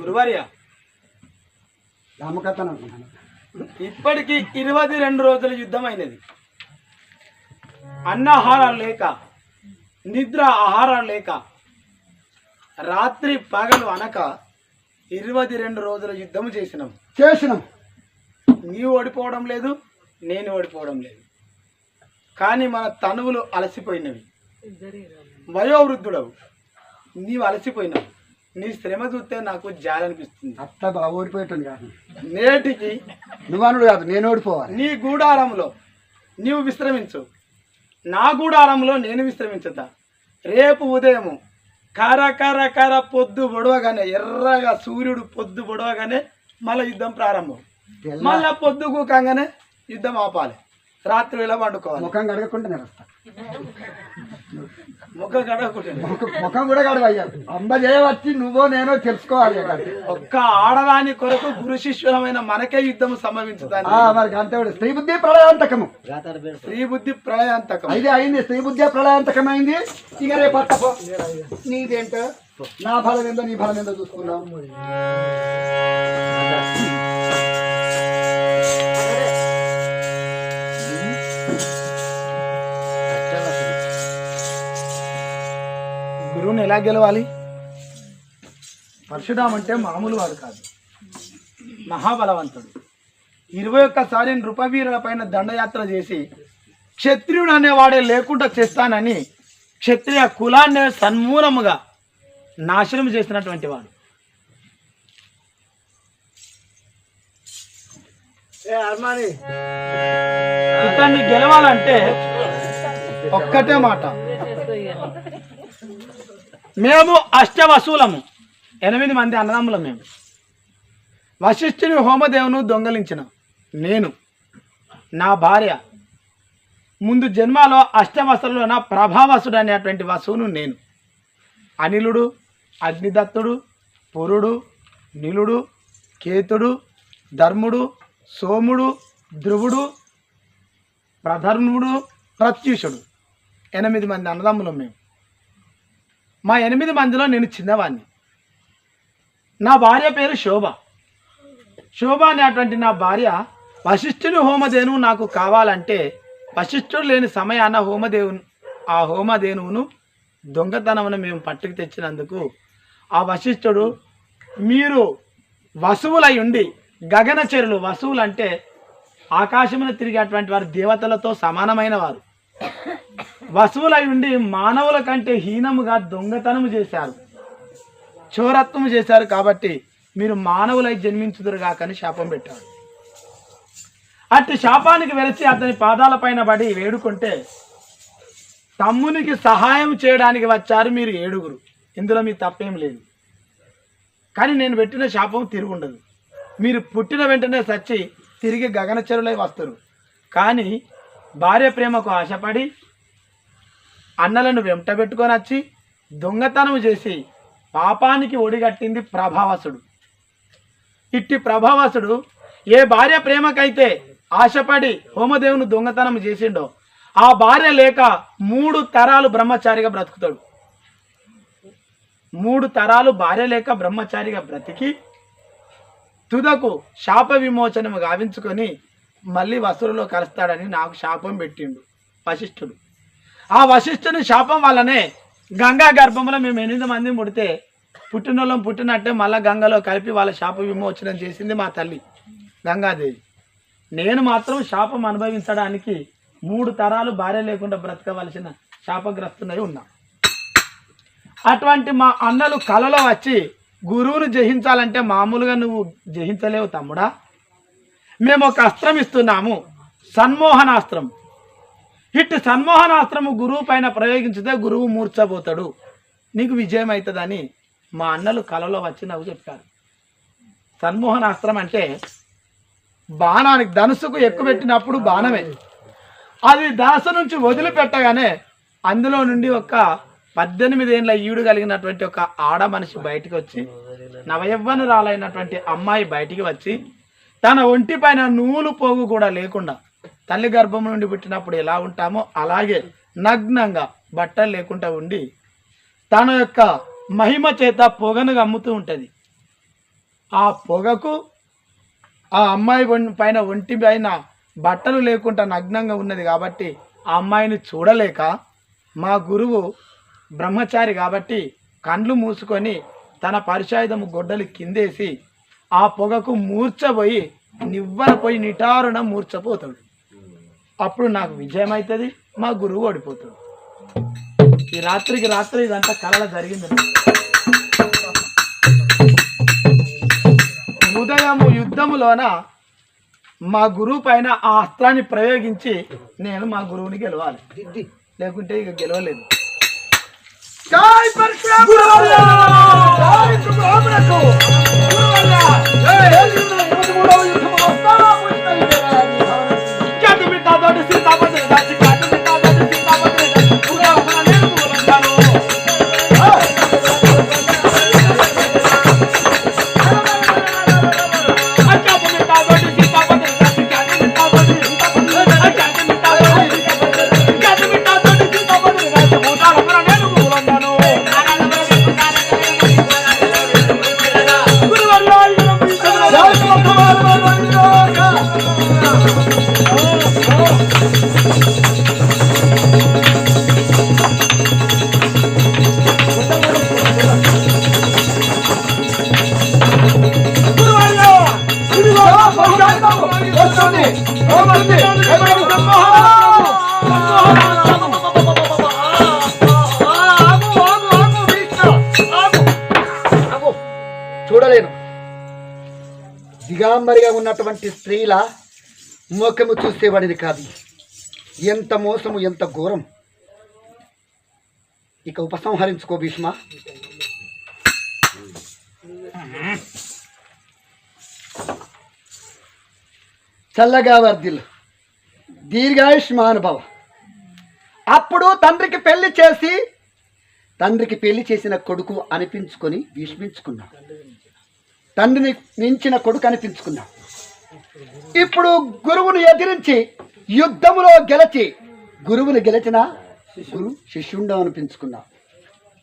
గురువర్య రామకథను. ఇప్పటికి ఇరవై రెండు రోజుల యుద్ధం అయినది అన్నాహారాలు లేక నిద్ర ఆహారాలు లేక రాత్రి పగలు అనక ఇరవై రెండు రోజుల యుద్ధం చేసినాం. చేసినాం. నీవు ఓడిపోవడం లేదు నేను ఓడిపోవడం లేదు. కానీ మన తనువులు అలసిపోయినవి. వయోవృద్ధుడవు. నీవు అలసిపోయినావు. నీ శ్రమ చూస్తే నాకు జాలనిపిస్తుంది అట్లా బాగా ఓడిపోయేటండి కాదు. నేటికి నువ్వు కాదు నేను ఓడిపోవాలి. నీ గూడారంలో నీవు విశ్రమించు. నా గూడారంలో నేను విశ్రమించుతా రేపు ఉదయము కర కర కర పొద్దు పొడవగానే ఎర్రగా సూర్యుడు పొద్దు పొడవగానే మళ్ళీ యుద్ధం ప్రారంభం. మళ్ళా పొద్దు కూకంగానే యుద్ధం ఆపాలి. రాత్రి వేళ వండుకోవాలి ముఖం కడగకుండా ముఖం కూడా కడగయ్యా అంబ చేయవచ్చి నువ్వో నేనో తెలుసుకోవాలి. ఒక్క ఆడదాని కొరకు గురు శిష్యులమైన మనకే యుద్ధం సంభవించుతాను. ఆ, మరి అంతే స్త్రీ బుద్ధి ప్రళయాంతకము. స్త్రీ బుద్ధి ప్రళయాంతకం అయితే అయింది స్త్రీ బుద్ధి ప్రళయాంతకం అయింది ఇక రేపు పట్టపో నీదేంటో? నా ఫలం ఏందో నీ ఫలం ఏందో చూసుకుందాం. ఎలా గెలవాలి? పరశురాం అంటే మామూలు వాడు కాదు. మహాబలవంతుడు. ఇరవై ఒక్కసారి నృపవీరుల పైన దండయాత్ర చేసి క్షత్రియుడు అనేవాడే లేకుండా చేస్తానని క్షత్రియ కులాన్ని సన్మూలముగా నాశనం చేసినటువంటి వాడు. ఇతన్ని గెలవాలంటే ఒక్కటే మాట. మేము అష్టవసూలము. ఎనిమిది మంది అన్నదమ్ములం మేము. వశిష్ఠుని హోమదేవును దొంగలించిన నేను నా భార్య ముందు జన్మలో అష్టవసులో నా ప్రభావసుడు అనేటువంటి వసువును నేను. అనిలుడు అగ్నిదత్తుడు పురుడు నిలుడు కేతుడు ధర్ముడు సోముడు ధ్రువుడు ప్రధర్ముడు ప్రత్యూషుడు. ఎనిమిది మంది అన్నదమ్ములం మేము. మా ఎనిమిది మందిలో నేను చిన్నవాడిని నా భార్య పేరు శోభ. శోభ అనేటువంటి నా భార్య వశిష్ఠుని హోమధేనువు నాకు కావాలంటే వశిష్ఠుడు లేని సమయాన హోమదేవు ఆ హోమధేనువును దొంగతనమును మేము పట్టుకు తెచ్చినందుకు ఆ వశిష్ఠుడు మీరు వసువులై ఉండి గగనచరులు వసువులు అంటే ఆకాశమున తిరిగేటువంటి వారు దేవతలతో సమానమైన వారు. వసువులై ఉండి మానవుల కంటే హీనముగా దొంగతనము చేశారు. చోరత్వము చేశారు కాబట్టి మీరు మానవులై జన్మించుదురుగా కానీ శాపం పెట్టారు. అట్టి శాపానికి వెలిసి అతని పాదాలపైన పడి వేడుకుంటే తమ్మునికి సహాయం చేయడానికి వచ్చారు మీరు ఏడుగురు. ఇందులో మీ తప్పేం లేదు. కానీ నేను పెట్టిన శాపం తిరుగుండదు. మీరు పుట్టిన వెంటనే సచ్చి తిరిగి గగనచరులై వస్తారు. కానీ భార్య ప్రేమకు ఆశపడి అన్నలను వెంటబెట్టుకొని వచ్చి దొంగతనం చేసి పాపానికి ఒడిగట్టింది ప్రభావసుడు. ఇట్టి ప్రభావసుడు ఏ భార్య ప్రేమకైతే ఆశపడి హోమదేవుని దొంగతనం చేసిండో ఆ భార్య లేక మూడు తరాలు బ్రహ్మచారిగా బ్రతుకుతాడు. మూడు తరాలు భార్య లేక బ్రహ్మచారిగా బ్రతికి తుదకు శాప విమోచనము గావించుకొని మళ్ళీ వసురులో కలుస్తాడని నాకు శాపం పెట్టిండు. వశిష్ఠుడు. ఆ వశిష్ఠుని శాపం వల్లనే గంగా గర్భంలో మేము ఎనిమిది మంది ముడితే పుట్టినోళ్ళం పుట్టినట్టే మళ్ళీ గంగలో కలిపి వాళ్ళ శాప విమోచనం చేసింది మా తల్లి గంగాదేవి. నేను మాత్రం శాపం అనుభవించడానికి మూడు తరాలు భార్య లేకుండా బ్రతకవలసిన శాపగ్రస్తునై ఉన్నా. అటువంటి మా అన్నలు కలలో వచ్చి గురువును జయించాలంటే మామూలుగా నువ్వు జయించలేవు తమ్ముడా. మేము ఒక అస్త్రం ఇస్తున్నాము సన్మోహనాస్త్రం. ఇట్టి సన్మోహనాస్త్రము గురువు పైన ప్రయోగించితే గురువు మూర్చబోతాడు. నీకు విజయం అవుతుందని మా అన్నలు కలలో వచ్చి నవ్వు చెప్పారు. సన్మోహనాస్త్రం అంటే బాణానికి ధనుసుకు ఎక్కువ పెట్టినప్పుడు బాణమే. అది దాస నుంచి వదిలిపెట్టగానే అందులో నుండి ఒక పద్దెనిమిది ఏళ్ళ ఈడు కలిగినటువంటి ఒక ఆడ మనిషి బయటకు వచ్చి నవయవ్వనురాలైనటువంటి అమ్మాయి బయటికి వచ్చి తన ఒంటి పైన నూలు పోగు కూడా లేకుండా తల్లి గర్భం నుండి పుట్టినప్పుడు ఎలా ఉంటామో అలాగే నగ్నంగా బట్టలు లేకుండా ఉండి తన యొక్క మహిమ చేత పొగను గమ్ముతూ ఉంటుంది. ఆ పొగకు ఆ అమ్మాయి పైన ఒంటి పైన బట్టలు లేకుండా నగ్నంగా ఉన్నది కాబట్టి ఆ అమ్మాయిని చూడలేక మా గురువు బ్రహ్మచారి కాబట్టి కండ్లు మూసుకొని తన పరిశాయుధము గొడ్డలు కిందేసి ఆ పొగకు మూర్చబోయి నివ్వరపోయి నిటారున మూర్చపోతాడు. అప్పుడు నాకు విజయం అవుతుంది మా గురువు ఓడిపోతాడు. ఈ రాత్రికి రాత్రి ఇదంతా కలల జరిగింది ఉదయము యుద్ధములోన మా గురువు పైన ఆ అస్త్రాన్ని ప్రయోగించి నేను మా గురువుని గెలవాలి. లేకుంటే ఇక గెలవలేదు. జై చూడలేను. దిగాంబరిగా ఉన్నటువంటి స్త్రీల ముఖము చూసేవాడిది కాదు. ఎంత మోసము ఎంత ఘోరం. ఇక ఉపసంహరించుకో భీష్మ. చల్లగా వర్ధిల్లు. దీర్ఘాయుష్మానుభవ. అప్పుడు తండ్రికి పెళ్ళి చేసి తండ్రికి పెళ్ళి చేసిన కొడుకు అనిపించుకొని భీష్మించుకున్నాడు తండ్రిని మించిన కొడుకు అనిపించుకున్నాడు. ఇప్పుడు గురువును ఎదిరించి యుద్ధములో గెలిచి గురువుని గెలిచిన గురు శిష్యుండవు అనిపించుకున్నావు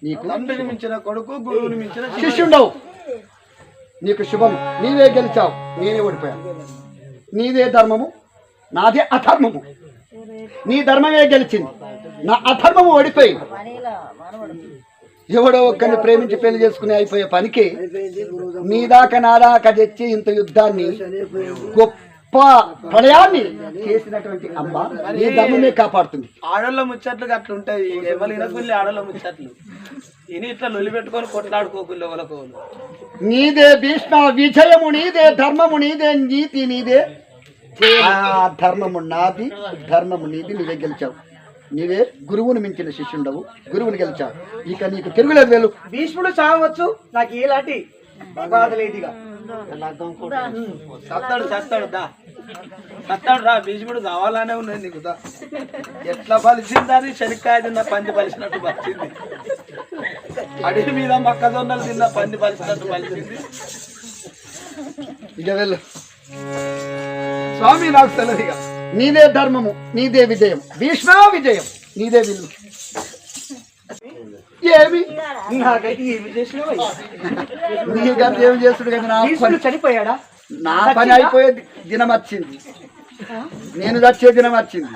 నీకు తండ్రిని మించిన కొడుకు గురువుని మించిన శిష్యుడు. శిష్యుండవు. నీకు శుభం. నీవే గెలిచావు. నేనే ఓడిపోయాను. నీదే ధర్మము. నాదే అధర్మము. నీ ధర్మమే గెలిచింది. నా అధర్మము ఓడిపోయింది. ఎవడో ఒక్కరిని ప్రేమించి పెళ్ళి చేసుకుని అయిపోయే పనికి నీ దాకా నా దాకా తెచ్చి ఇంత యుద్ధాన్ని గొప్ప ప్రళయాన్ని చేసినటువంటి అమ్మ నీ ధర్మమే కాపాడుతుంది. ఆడోళ్ళ ముచ్చట్లు అట్లా ఉంటాయి. ఎవరు ఆడోళ్ళ ముచ్చట్లు. ఇని ఇట్లా లొలి పెట్టుకొని ఒకరికొకరు నీదే భీష్మ విజయము నీదే ధర్మము నీదే నీతి నీదే ధర్మము నాది ధర్మము నీది నీవే గెలిచావు. నీవే గురువుని మించిన శిష్యుండవు గురువుని గెలిచావు. ఇక నీకు తిరుగులేదు వేలు. భీష్ముడు చావచ్చు నాకు బాధ లేదుగా. సత్తాడు సత్తాడు దా. సత్తాడు రా భీష్ముడు కావాలనే ఉన్నది నీకు దా. ఎట్లా పలిచిందని శనిక్కాయ తిన్న పంది పలిసినట్టు పలిచింది. అడవి మీద మొక్కజొన్నలు తిన్న పంది పలిసినట్టు పలిచింది. ఇక వెళ్ళు. స్వామి నాకు తెలియదు ఇక. నీదే ధర్మము నీదే విజయం. భీష్మ విజయం నీదే విల్లు. ఏమి? నాకైతే ఏమి చేస్తుడు కదా నా పని చనిపోయాడా? నా పని అయిపోయే దినం వచ్చింది నేను చచ్చే దినం వచ్చింది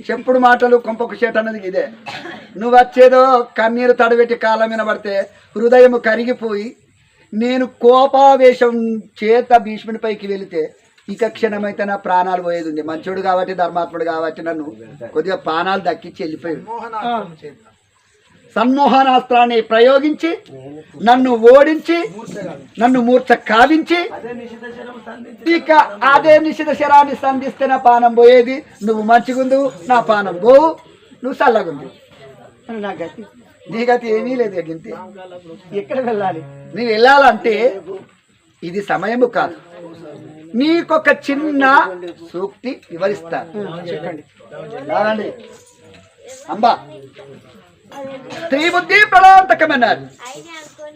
చెప్పుడు మాటలు కొంపకు చేట అన్నది ఇదే. నువ్వు వచ్చేదో కన్నీరు తడబెట్టి మీద పడితే హృదయం కరిగిపోయి నేను కోపావేశం చేత భీష్ముని పైకి వెళితే ఇక క్షణమైతే నా ప్రాణాలు పోయేది ఉంది మంచోడు కాబట్టి ధర్మాత్ముడు కాబట్టి నన్ను కొద్దిగా ప్రాణాలు దక్కించి వెళ్ళిపోయాడు. సన్మోహనాస్త్రాన్ని ప్రయోగించి నన్ను ఓడించి నన్ను మూర్ఛ కావించి ఇక అదే నిషిధ శరాన్ని సంధిస్తే నా పానం పోయేది. నువ్వు మంచిగుందు నా పానం పోవు. నువ్వు చల్లగుంది నా గతి? నీ గతి ఏమీ లేదు గింతే. ఎక్కడ వెళ్ళాలి? నువ్వు వెళ్ళాలంటే ఇది సమయము కాదు. నీకొక చిన్న సూక్తి వివరిస్తాను. చెప్పండి. రావండి. అంబా. స్త్రీ బుద్ధి ప్రణాంతకమన్నారు.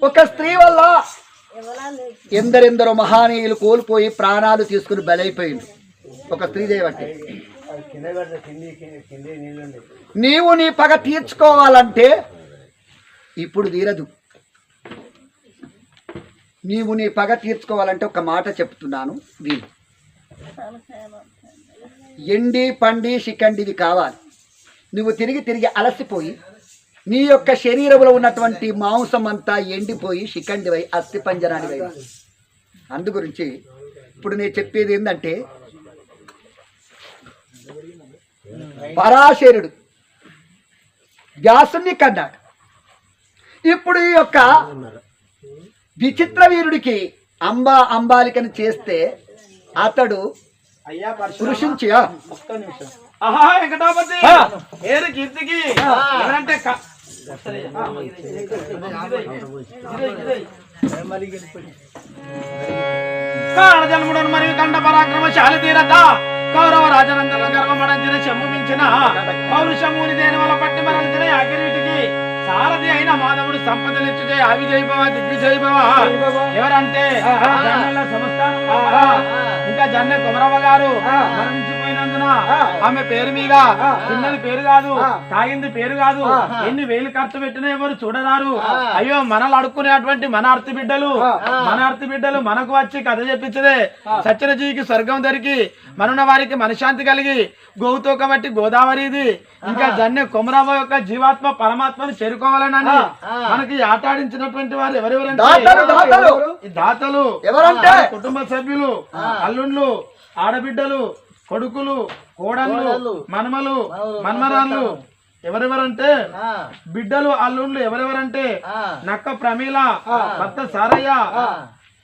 ఒక స్త్రీ వల్ల ఎందరెందరో మహానీయులు కోల్పోయి ప్రాణాలు తీసుకుని బలైపోయింది ఒక స్త్రీ చేయబట్టి నీవు నీ పగ తీర్చుకోవాలంటే ఇప్పుడు తీరదు. నీవు నీ పగ తీర్చుకోవాలంటే ఒక మాట చెప్తున్నాను వీలు ఎండి పండి శిఖండివి కావాలి. నువ్వు తిరిగి తిరిగి అలసిపోయి నీ యొక్క శరీరంలో ఉన్నటువంటి మాంసం అంతా ఎండిపోయి శిఖండివై అస్థి పంజరానివై అందు గురించి ఇప్పుడు నేను చెప్పేది ఏంటంటే పరాశరుడు వ్యాసుని కన్నాడు. ఇప్పుడు ఈ యొక్క విచిత్ర వీరుడికి అంబా అంబాలికను చేస్తే అతడు అయ్యా పరశురామ, కృషించి ఒక్క నిమిషం. ఆహా వెంకటాపతి! ఏరు కీర్తికి! ఎవరంటే క- కాళజన్ముడను మరియు కండ పరాక్రమ శాలి తీరత కౌరవ రాజనందన గర్వమడంచిన చెమ్ము మించిన పౌరుషముని దేని వల్ల పట్టి మరల్చిన అగిరిటికి సారథి అయిన మాధవుడు సంపదలిచ్చుకే అవి జైభవ దిగ్విజయభవ ఎవరంటే జన్మల సంస్థానంలో మహా, ఇంకా జన్నె కొమరవ్వ గారు మరణించిపోయినందున ఆమె పేరు మీద తిన్నది పేరు కాదు తాగింది పేరు కాదు. ఎన్ని వేలు ఖర్చు పెట్టినా ఎవరు చూడరారు అయ్యో మనల్ని అడుక్కునేటువంటి మన అర్తి బిడ్డలు. మన అర్తి బిడ్డలు మనకు వచ్చి కథ చెప్పించదే. జీవికి స్వర్గం దొరికి మనున్న వారికి మనశాంతి కలిగి గోవుతో కాబట్టి గోదావరి ఇది. ఇంకా జన్నె కొమరవ్వ యొక్క జీవాత్మ పరమాత్మను చేరుకోవాలని మనకి ఆటాడించినటువంటి వారు ఎవరెవరంటే? దాతలు, కుటుంబ సభ్యులు అల్లుళ్ళు ఆడబిడ్డలు కొడుకులు కోడళ్ళు మనమలు మనమరాళ్ళు ఎవరెవరంటే? బిడ్డలు అల్లుళ్ళు ఎవరెవరంటే? నక్క ప్రమీల భర్త సారయ్య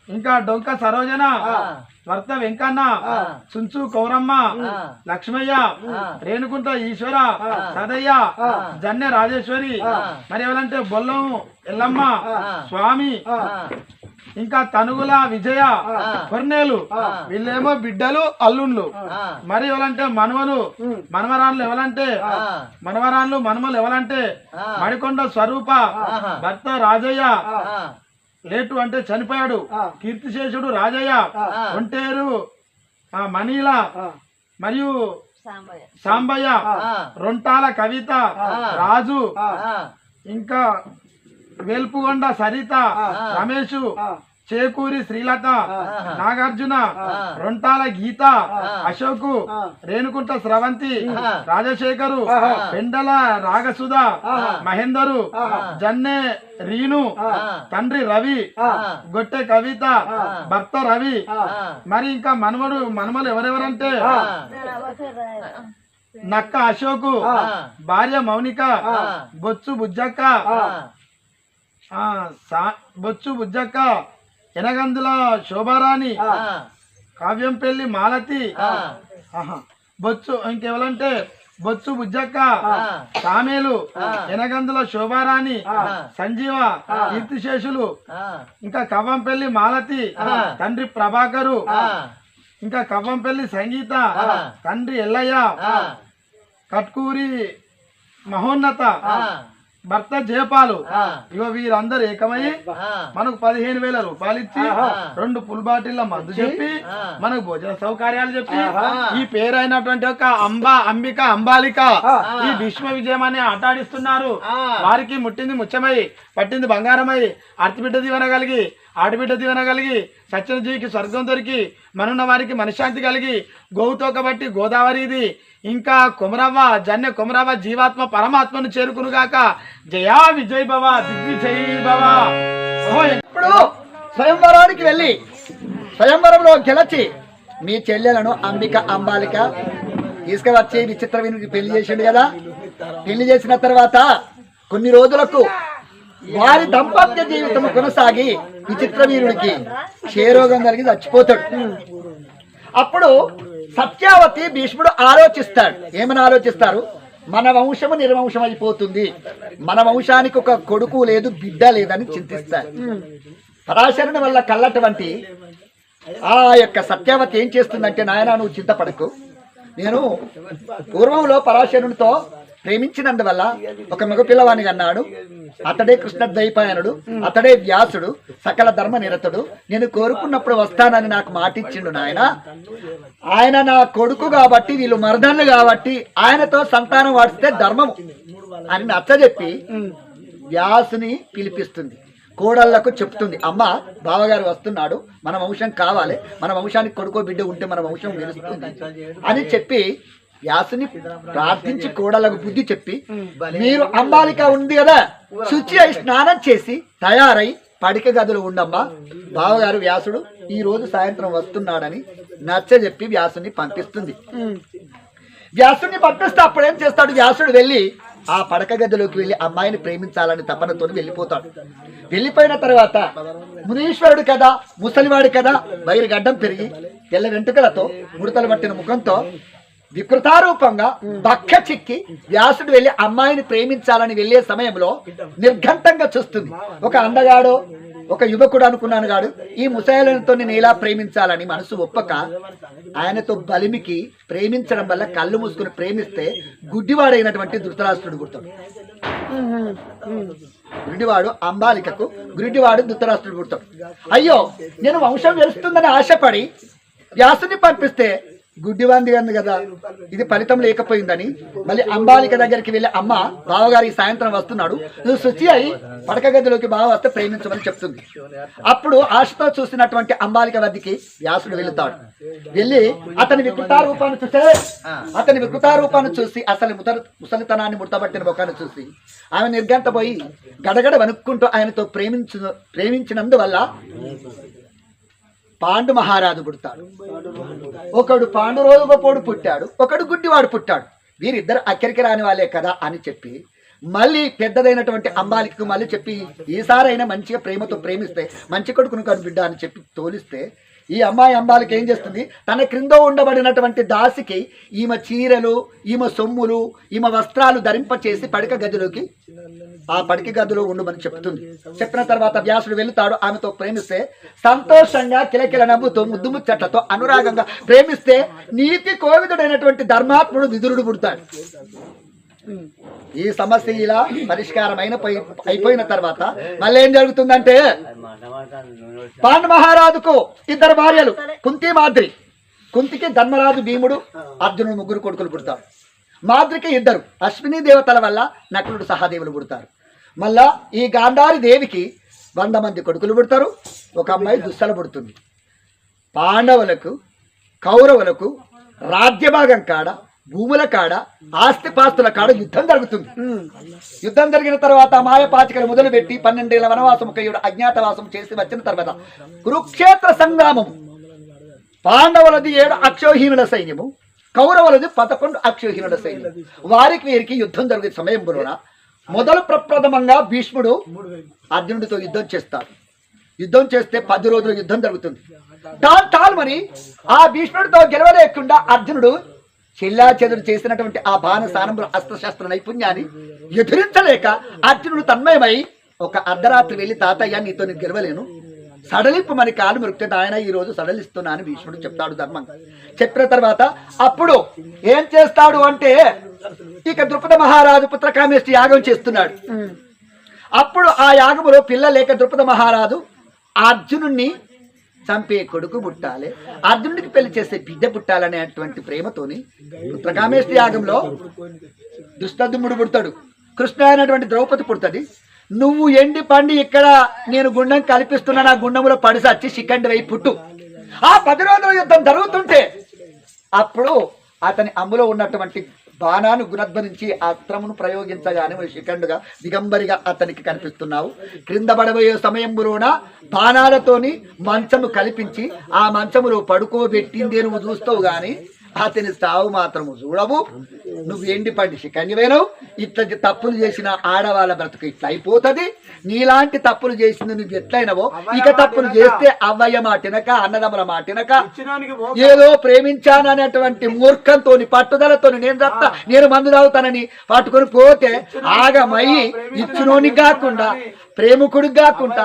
ఇంకా డొంక సరోజన భర్త వెంకన్న చుంచు కౌరమ్మ లక్ష్మయ్య రేణుకుంట ఈశ్వర సదయ్య జన్నె రాజేశ్వరి మరి ఎవరంటే బొల్లం ఎల్లమ్మ స్వామి ఇంకా తనుగుల విజయ కొర్నేలు వీళ్ళేమో బిడ్డలు అల్లుండ్లు మరి ఎవరంటే మనవలు మనవరాళ్ళు ఎవరంటే మనవరాళ్ళు మనమలు ఎవరంటే మడికొండ స్వరూప భర్త రాజయ్య లేటు అంటే చనిపోయాడు కీర్తిశేషుడు రాజయ్య ఒంటేరు ఆ మనీల మరియు సాంబయ్య. రొంటాల కవిత రాజు ఇంకా వేల్పుగొండ సరిత రమేష్ చేకూరి శ్రీలత నాగార్జున రొంటాల గీత అశోకు రేణుకుంట స్రవంతి రాజశేఖరు పెండల రాగసుధ మహేందరు జన్నె రీను తండ్రి రవి గొట్టె కవిత భర్త రవి మరి ఇంకా మనవడు మనమలు ఎవరెవరంటే? నక్క అశోకు భార్య మౌనిక బొచ్చు బుజ్జక్క సా- బొచ్చు బుజ్జక్క ఎనగందుల శోభారాణి కావ్యంపల్లి మాలతి. బొచ్చు ఇంకెవరంటే బొచ్చు బుజ్జక్క సామేలు ఎనగందుల శోభారాణి సంజీవ కీర్తిశేషులు ఇంకా కవ్వంపల్లి మాలతి తండ్రి ప్రభాకరు ఇంకా కవ్వంపల్లి సంగీత తండ్రి ఎల్లయ్య కట్కూరి మహోన్నత భర్త జయపాలు. ఇగో వీరందరూ ఏకమై మనకు పదిహేను వేల రూపాయలు ఇచ్చి రెండు ఫుల్ బాటిల్ల మందు చెప్పి మనకు భోజన సౌకర్యాలు చెప్పి ఈ పేరైనటువంటి ఒక అంబ అంబిక అంబాలిక ఈ విశ్వ విజయం అని ఆటాడిస్తున్నారు వారికి ముట్టింది ముచ్చమై పట్టింది బంగారమై అర్తిబిడ్డ దీవెన కలిగి ఆడబిడ్డ దీవెన కలిగి సత్యనజీవికి స్వర్గం దొరికి మనున్న వారికి మనశ్శాంతి కలిగి గోవుతో కాబట్టి గోదావరిది ఇంకా కొమరవ్వ జన్య కుమరవ్వ జీవాత్మ పరమాత్మను చేరుకునుగాక జయా విజయ్ భవ దిగ్విజయ్ భవ. ఇప్పుడు స్వయంవరానికి వెళ్ళి స్వయంవరంలో గెలచి మీ చెల్లెలను అంబిక అంబాలిక తీసుకువచ్చి విచిత్ర వినికి పెళ్ళి చేసిండు కదా. పెళ్ళి చేసిన తర్వాత కొన్ని రోజులకు వారి దంపత్య జీవితం కొనసాగి విచిత్ర వీరుడికి క్షయరోగం కలిగి చచ్చిపోతాడు. అప్పుడు సత్యావతి భీష్ముడు ఆలోచిస్తాడు. ఏమని ఆలోచిస్తారు? మన వంశము నిర్వంశం అయిపోతుంది మన వంశానికి ఒక కొడుకు లేదు బిడ్డ లేదని చింతిస్తారు. పరాశరుని వల్ల కళ్ళటువంటి ఆ యొక్క సత్యావతి ఏం చేస్తుందంటే నాయన నువ్వు చింతపడకు. నేను పూర్వంలో పరాశరునితో ప్రేమించినందువల్ల ఒక మగ పిల్లవాడిని అన్నాడు. అతడే కృష్ణ ద్వైపాయనుడు అతడే వ్యాసుడు సకల ధర్మ నిరతుడు. నేను కోరుకున్నప్పుడు వస్తానని నాకు మాటిచ్చిండు నాయన. ఆయన నా కొడుకు కాబట్టి వీళ్ళు మరదన్లు కాబట్టి ఆయనతో సంతానం వాడిస్తే ధర్మము అని నచ్చజెప్పి వ్యాసుని పిలిపిస్తుంది. కోడళ్ళకు చెప్తుంది అమ్మ బావగారు వస్తున్నాడు మన వంశం కావాలి మన వంశానికి కొడుకో బిడ్డ ఉంటే మన వంశం గెలుస్తుంది అని చెప్పి వ్యాసుని ప్రార్థించి కోడలకు బుద్ధి చెప్పి మీరు అంబాలిక ఉంది కదా శుచి అయి స్నానం చేసి తయారై పడిక గదిలో ఉండమ్మా. బావగారు వ్యాసుడు ఈ రోజు సాయంత్రం వస్తున్నాడని నచ్చ చెప్పి వ్యాసుని పంపిస్తుంది. వ్యాసుని పంపిస్తే అప్పుడు ఏం చేస్తాడు? వ్యాసుడు వెళ్ళి ఆ పడక గదిలోకి వెళ్ళి అమ్మాయిని ప్రేమించాలని తపనతో వెళ్ళిపోతాడు. వెళ్ళిపోయిన తర్వాత మునీశ్వరుడు కదా ముసలివాడు కదా వైరు గడ్డం పెరిగి తెల్ల వెంట్రుకలతో ముడతలు పట్టిన ముఖంతో వికృతారూపంగా బక్క చిక్కి వ్యాసుడు వెళ్ళి అమ్మాయిని ప్రేమించాలని వెళ్ళే సమయంలో నిర్ఘంటంగా చూస్తుంది. ఒక అందగాడో ఒక యువకుడు అనుకున్నాను గాడు ఈ ముసాయిలతో నేను ఎలా ప్రేమించాలని మనసు ఒప్పక ఆయనతో బలిమికి ప్రేమించడం వల్ల కళ్ళు మూసుకుని ప్రేమిస్తే గుడ్డివాడైనటువంటి ధృతరాష్ట్రుడు గుర్తాడు గురుడివాడు అంబాలికకు గురుడివాడు ధృతరాష్ట్రుడు గుర్తాడు అయ్యో నేను వంశం వెలుస్తుందని ఆశపడి వ్యాసుని పంపిస్తే గుడ్డివాంది అంది కదా ఇది ఫలితం లేకపోయిందని. మళ్ళీ అంబాలిక దగ్గరికి వెళ్ళి అమ్మ బావగారి సాయంత్రం వస్తున్నాడు. నువ్వు శుచి అయి పడక గదిలోకి బావ వస్తే ప్రేమించమని చెప్తుంది. అప్పుడు ఆశతో చూసినటువంటి అంబాలిక వద్దకి వ్యాసుడు వెళుతాడు. వెళ్ళి అతని వికృతారూపాన్ని చూసే అతని వికృతారూపాన్ని చూసి అసలు ముతర ముసలితనాన్ని ముడతబట్టిన ముఖాన్ని చూసి ఆమె నిర్గంత పోయి గడగడ వణుక్కుంటూ ఆయనతో ప్రేమించు ప్రేమించినందువల్ల పాండు మహారాజు పుడతాడు. ఒకడు పాండు రోజుగోపోడు పుట్టాడు ఒకడు గుడ్డివాడు పుట్టాడు. వీరిద్దరు అక్కడికి రాని వాళ్ళే కదా అని చెప్పి మళ్ళీ పెద్దదైనటువంటి అంబాలికి మళ్ళీ చెప్పి ఈసారైనా మంచిగా ప్రేమతో ప్రేమిస్తే మంచి కొడుకును కను బిడ్డ అని చెప్పి తోలిస్తే ఈ అమ్మాయి అంబాలికి ఏం చేస్తుంది? తన క్రింద ఉండబడినటువంటి దాసికి ఈమె చీరలు ఈమె సొమ్ములు ఈమె వస్త్రాలు ధరింపచేసి పడక గదిలోకి ఆ పడిక గదిలో ఉండమని చెప్తుంది. చెప్పిన తర్వాత వ్యాసుడు వెళుతాడు. ఆమెతో ప్రేమిస్తే సంతోషంగా కిలకిల నవ్వుతూ ముద్దు ముచ్చట్లతో అనురాగంగా ప్రేమిస్తే నీతి కోవిదుడైనటువంటి ధర్మాత్ముడు విదురుడు పుడతాడు. ఈ సమస్య ఇలా పరిష్కారం అయిన అయిపోయిన తర్వాత మళ్ళీ ఏం జరుగుతుందంటే పాండు మహారాజుకు ఇద్దరు భార్యలు కుంతి మాద్రి. కుంతికి ధర్మరాజు భీముడు అర్జునుడు ముగ్గురు కొడుకులు పుడతారు. మాద్రికి ఇద్దరు అశ్విని దేవతల వల్ల నకులుడు సహాదేవులు పుడతారు. మళ్ళా ఈ గాంధారి దేవికి వంద మంది కొడుకులు పుడతారు ఒక అమ్మాయి దుస్సల పుడుతుంది. పాండవులకు కౌరవులకు రాజ్యభాగం కాడ భూముల కాడ ఆస్తిపాస్తుల కాడ యుద్ధం జరుగుతుంది. యుద్ధం జరిగిన తర్వాత మాయపాచికలు మొదలుపెట్టి పన్నెండేళ్ళ వనవాసం కయ్యుడు అజ్ఞాతవాసం చేసి వచ్చిన తర్వాత కురుక్షేత్ర సంగ్రామం పాండవులది ఏడు అక్షోహీనుల సైన్యము కౌరవులది పదకొండు అక్షోహీనుల సైన్యం వారికి వీరికి యుద్ధం జరిగే సమయంలోన మొదలు ప్రప్రథమంగా భీష్ముడు అర్జునుడితో యుద్ధం చేస్తాడు. యుద్ధం చేస్తే పది రోజులు యుద్ధం జరుగుతుంది. టాల్ టాల్ మరి ఆ భీష్ముడితో గెలవలేకుండా అర్జునుడు చెల్లా చెదురు చేసినటువంటి ఆ బాణసానంలో అస్త్రశాస్త్ర నైపుణ్యాన్ని ఎదిరించలేక అర్జునుడు తన్మయమై ఒక అర్ధరాత్రి వెళ్ళి తాతయ్య నీతో నేను గెలవలేను. సడలింపు మరి కాలు మృక్తే ఆయన ఈ రోజు సడలిస్తున్నా అని భీష్ముడు చెప్తాడు ధర్మంగా. చెప్పిన తర్వాత అప్పుడు ఏం చేస్తాడు అంటే ఇక ద్రుపద మహారాజు పుత్రకామేష్టి యాగం చేస్తున్నాడు. అప్పుడు ఆ యాగములో పిల్ల లేక ద్రుపద మహారాజు అర్జునుణ్ణి చంపే కొడుకు పుట్టాలి. అర్జునుడికి పెళ్ళి చేసే బిడ్డ పుట్టాలనేటువంటి ప్రేమతోని పుత్రకామేశ్వర యాగంలో దుష్టదుమ్ముడు పుడతాడు. కృష్ణ అయినటువంటి ద్రౌపది పుడుతుంది. నువ్వు ఎండి పండి ఇక్కడ నేను గుండం కల్పిస్తున్నా నా గుండంలో పడి సచ్చి శిఖండి వై పుట్టు. ఆ పది రోజుల యుద్ధం జరుగుతుంటే అప్పుడు అతని అమ్ములో ఉన్నటువంటి బాణాను గుణధ్వనించి అస్త్రమును ప్రయోగించగానే శిఖండుగా దిగంబరిగా అతనికి కనిపిస్తున్నావు. క్రింద పడబోయే సమయంలోన బాణాలతోని మంచము కల్పించి ఆ మంచములో పడుకోబెట్టిందే నువ్వు చూస్తావు గాని అతని సావు మాత్రము చూడవు. నువ్వు ఎండి పండి శిఖండిపోయినావు ఇట్లా తప్పులు చేసిన ఆడవాళ్ళ బ్రతుకు ఇట్లా అయిపోతుంది. నీలాంటి తప్పులు చేసింది నువ్వు ఎట్లయినవో ఇక తప్పులు చేస్తే అవ్వయ్య మాటినక అన్నదమ్ముల మాటినక. ఏదో ప్రేమించాను అనేటువంటి మూర్ఖంతో పట్టుదలతో నేను దత్త నేను మందు తాగుతానని పట్టుకొని పోతే ఆగమయ్యి ఇచ్చినోనికి కాకుండా ప్రేమికుడికి కాకుండా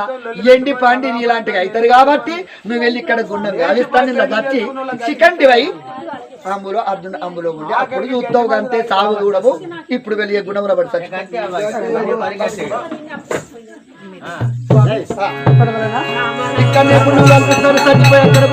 ఎండి పండి నీలాంటివి అవుతారు కాబట్టి నువ్వు వెళ్ళి ఇక్కడ గుండె ఇలా వచ్చి చికంటి వై. అమ్ములో అర్జున్ అమ్ములో ఉండి అప్పుడు చూస్తావు అంతే సాగు చూడవు. ఇప్పుడు వెళ్ళి గుణంలో పడి చచ్చి ఇక్కడనే గుండెం కనిపిస్తారు చచ్చిపోయి అక్కడ